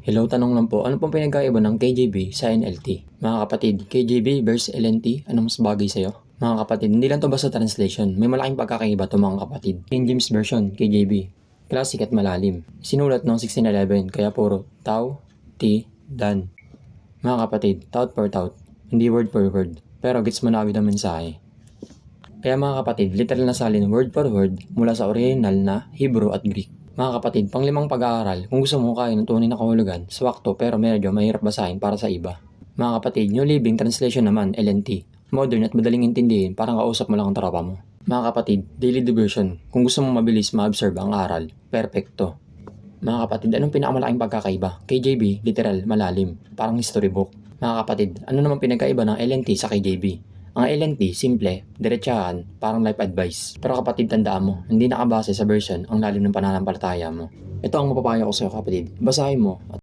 Hello, tanong lang po, ano pong pinagkaiba ng KJB sa NLT? Mga kapatid, KJB versus LNT, ano mas bagay sa'yo? Mga kapatid, hindi lang to basta translation, may malaking pagkakaiba to mga kapatid. King James Version, KJB, classic at malalim. Sinulat noong 1611, kaya puro tau, ti, dan. Mga kapatid, tout for tout, hindi word for word, pero gets mo na agad ang mensahe. Kaya mga kapatid, literal na salin word for word mula sa original na Hebrew at Greek. Mga kapatid, panglimang pag-aaral, kung gusto mo kain ng tunay na kahulugan, swakto pero medyo mahirap basahin para sa iba. Mga kapatid, New Living Translation naman, LNT. Modern at madaling intindihin, parang kausap mo lang ang tropa mo. Mga kapatid, Daily Diversion. Kung gusto mo mabilis ma-observe ang aral, perfecto. Mga kapatid, anong pinakamalaking pagkakaiba? KJB, literal, malalim, parang history book. Mga kapatid, ano naman pinagkaiba ng LNT sa KJB? Ang LNT, simple, diretsahan, parang life advice. Pero kapatid, tandaan mo, hindi nakabase sa version ang lalim ng pananampalataya mo. Ito ang mapapayo ko sa iyo kapatid. Basahin mo at